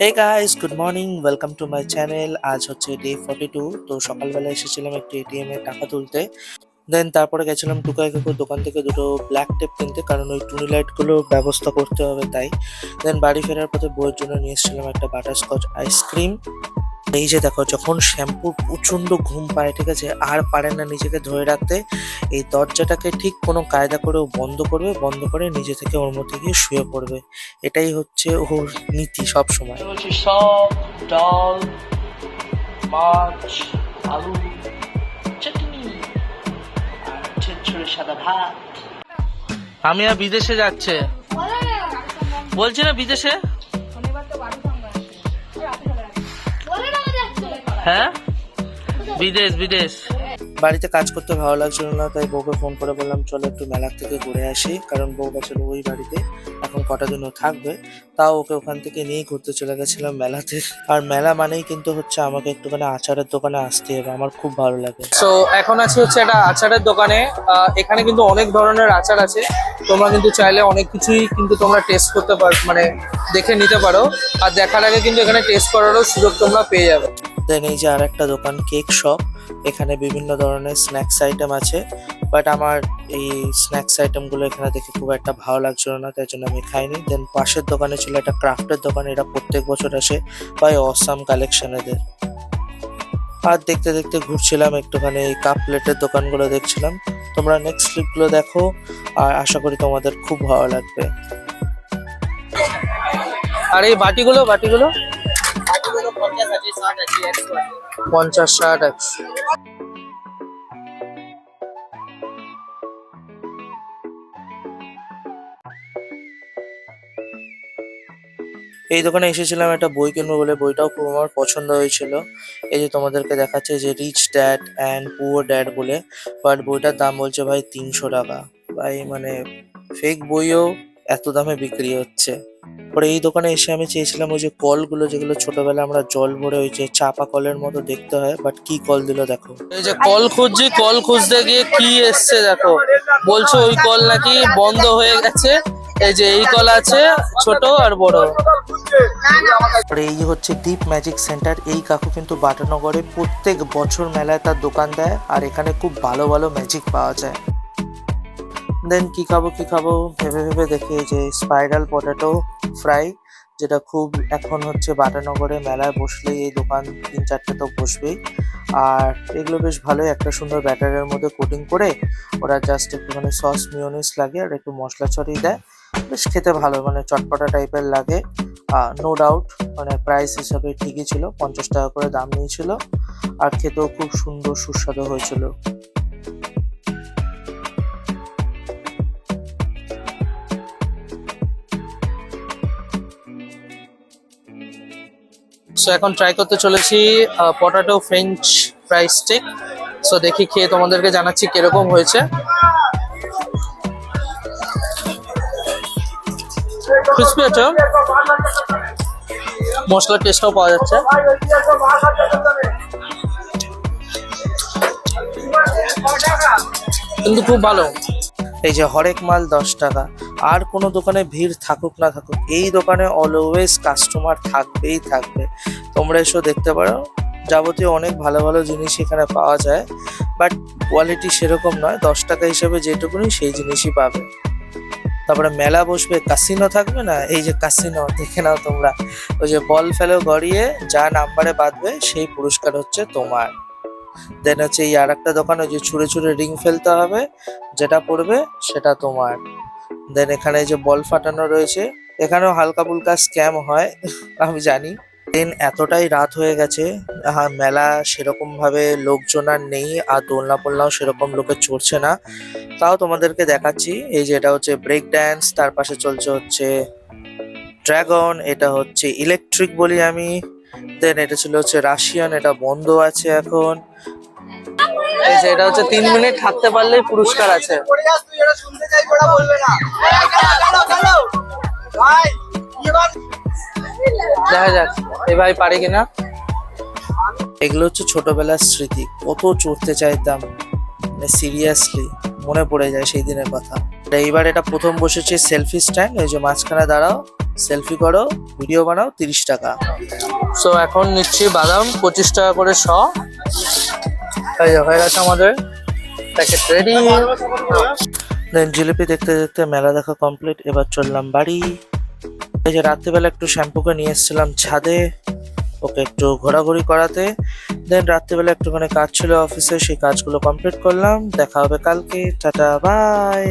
Hey guys good morning welcome to my channel আজ হচ্ছে day forty two তো সকালবেলা এসেছিলাম একটু এটিএম এ টাকা তুলতে। দেন তারপরে গেছিলাম টুকাই কাকুর দোকান থেকে দুটো ব্ল্যাক টেপ কিনতে, কারণ ওই টুনি লাইটগুলো ব্যবস্থা করতে হবে তাই। দেন বাড়ি ফেরার পথে বইয়ের জন্য নিয়ে এসেছিলাম একটা বাটারস্কচ আইসক্রিম এই যে দেখো, যখন শ্যাম্পুর প্রচণ্ড ঘুম পায়, ঠিক আছে, আর পারে না নিজেকে ধরে রাখতে, এই দরজাটাকে ঠিক কোনো কায়দা করে ও বন্ধ করবে, বন্ধ করে নিজে থেকে ওর মধ্যে গিয়ে শুয়ে পড়বে। এটাই হচ্ছে ওর নীতি সব সময় সব ডাল, মাছ, আলু সাদা ভাত। আমি আর বিদেশে যাচ্ছে। বলছি না বিদেশে? হ্যাঁ? বিদেশ বিদেশ। বাড়িতে কাজ করতে ভালো লাগছিল না, তাই বউকে ফোন করে বললাম, চলো একটু মেলার থেকে ঘুরে আসি। কারণ বউ গেছিল ওই বাড়িতে, এখন কটা দিনও থাকবে। তাও ওকে ওখান থেকে নিয়ে ঘুরতে চলে গেছিলাম মেলাতে। আর মেলা মানেই কিন্তু হচ্ছে আমাকে একটুখানি আচারের দোকানে আসতে হবে, আমার খুব ভালো লাগে। সো এখন আছে হচ্ছে একটা আচারের দোকানে। এখানে কিন্তু অনেক ধরনের আচার আছে। তোমরা কিন্তু চাইলে অনেক কিছুই কিন্তু তোমরা টেস্ট করতে পারো মানে দেখে নিতে পারো। আর দেখার আগে কিন্তু এখানে টেস্ট করারও সুযোগ তোমরা পেয়ে যাবে। দেন এই যে আর একটা দোকান, কেক শপ, এখানে বিভিন্ন ধরনের স্ন্যাক্স আইটেম আছে। বাট আমার এই স্ন্যাক্স আইটেমগুলো এখানে দেখে খুব একটা ভালো লাগছিল না, তাই জন্য আমি খাইনি। দেন পাশের দোকানে ছিল একটা ক্রাফটের দোকান, এটা প্রত্যেক বছর আসে পাই অসাম কালেকশন এদের। আর দেখতে দেখতে ঘুরছিলাম, একটুখানি এই কাপ প্লেটের দোকানগুলো দেখছিলাম। তোমরা নেক্সট ক্লিপগুলো দেখো, আর আশা করি তোমাদের খুব ভালো লাগবে। আর এই বাটিগুলো বাটিগুলো? পঞ্চাশ ষাট একশো এই দোকানে এসেছিলাম, একটা বই কিনবো বলে। বইটাও খুব আমার পছন্দ হয়েছিল। এই যে তোমাদেরকে দেখাচ্ছে যে rich dad and poor dad বলে। বাট বইটার দাম বলছে ভাই তিনশো টাকা। ভাই মানে ফেক বইও এত দামে বিক্রি হচ্ছে। পরে এই দোকানে এসে আমি চেয়েছিলাম ওই যে কলগুলো যেগুলো ছোটবেলায় আমরা জল ভরে ওই যে চাপা কলের মতো দেখতে হয় বাট কি কল দিল দেখো। এই যে কল খুঁজছি কল খুঁজতে গিয়ে কি এসছে দেখো। বলছো ওই কল নাকি বন্ধ হয়ে গেছে এই যে এই কল আছে ছোট আর বড়। এই হচ্ছে ডিপ ম্যাজিক সেন্টার এই কাকু কিন্তু বাটানগরে প্রত্যেক বছর মেলায় তার দোকান দেয় আর এখানে খুব ভালো ভালো ম্যাজিক পাওয়া যায়। দেন কি খাব কি খাব? ভেবে ভেবে দেখি যে স্পাইরাল পটেটো ফ্রাই, যেটা খুব এখন হচ্ছে বাটানগরে মেলায় বসলেই এই দোকান তিন চারটে তো বসবেই। আর এগুলো বেশ ভালোই, একটা সুন্দর ব্যাটারের মধ্যে কোটিং করে ওরা জাস্ট একটুখানি সস মিওনিস লাগে আর একটু মশলা ছড়িয়ে দেয়। বেশ খেতে ভালো মানে চটপটা টাইপের লাগে। নো ডাউট মানে প্রাইস হিসাবে ঠিকই ছিল, পঞ্চাশ টাকা করে দাম নিয়েছিল। আর খেতেও খুব সুন্দর, সুস্বাদু হয়েছিল। সো এখন ট্রাই করতে চলেছি potato French fry stick so দেখি খেয়ে তোমাদেরকে জানাচ্ছি কীরকম হয়েছে। ক্রিসপি আছে মশলার টেস্টও পাওয়া যাচ্ছে। কিন্তু খুব ভালো। এই যে হরেক মাল দশ টাকা। আর কোনো দোকানে ভিড় থাকুক না থাকুক, এই দোকানে অলওয়েজ কাস্টমার থাকবেই থাকবে। তোমরা এসো দেখতে পারো, যাবতীয় অনেক ভালো ভালো জিনিস এখানে পাওয়া যায় বাট কোয়ালিটি সেরকম নয়, দশ টাকা হিসেবে যেটুকুনি সেই জিনিসই পাবে। তারপরে মেলা বসবে কাসিনো থাকবে না? এই যে কাসিনো দেখে নাও তোমরা। ওই যে বল ফেলো গড়িয়ে যা নাম্বারে বাঁধবে, সেই পুরস্কার হচ্ছে তোমার। দেন হচ্ছে এই আর একটা দোকান ওই যে ছুঁড়ে ছুঁড়ে রিং ফেলতে হবে, যেটা পড়বে সেটা তোমার। দেন এখানে যে বল ফাটানো রয়েছে, এখানেও হালকা ফুলকা স্ক্যাম হয়, আমি জানি। দেন এতটাই রাত হয়ে গেছে হ্যাঁ মেলা সেরকম ভাবে লোকজন আর নেই, আর দোলনা পোলনাও সেরকম লোকে চড়ছে না। তাও তোমাদেরকে দেখাচ্ছি, এই যে এটা হচ্ছে ব্রেক ড্যান্স তার পাশে চলছে হচ্ছে ড্রাগন এটা হচ্ছে ইলেকট্রিক বলি আমি। দেন এটা ছিল হচ্ছে রাশিয়ান এটা বন্ধ আছে এখন। এই যে এটা হচ্ছে তিন মিনিট থাকতে পারলেই পুরস্কার আছে। দেখা যাক এই ভাই পারে কিনা। এগুলো হচ্ছে ছোটবেলার স্মৃতি, কত চড়তে চাইতাম মানে সিরিয়াসলি মনে পড়ে যায় সেই দিনের কথা। এইবার এটা প্রথম বসেছে সেলফি স্ট্যান্ড এই যে মাঝখানে দাঁড়াও সেলফি করো ভিডিও বানাও, তিরিশ টাকা। সো এখন নিচ্ছি বাদাম, পঁচিশ টাকা করে শ। হয়ে গেছে আমাদের প্যাকেট রেডি দেন জিলিপি দেখতে দেখতে মেলা দেখা কমপ্লিট এবার চললাম বাড়ি। এই যে রাত্রিবেলা একটু শ্যাম্পুকে নিয়ে এসেছিলাম ছাদে, ওকে একটু ঘোরাঘুরি করাতে। দেন রাত্রিবেলা একটুখানি কাজ ছিল অফিসে সেই কাজগুলো কমপ্লিট করলাম। দেখা হবে কালকে, টাটা বাই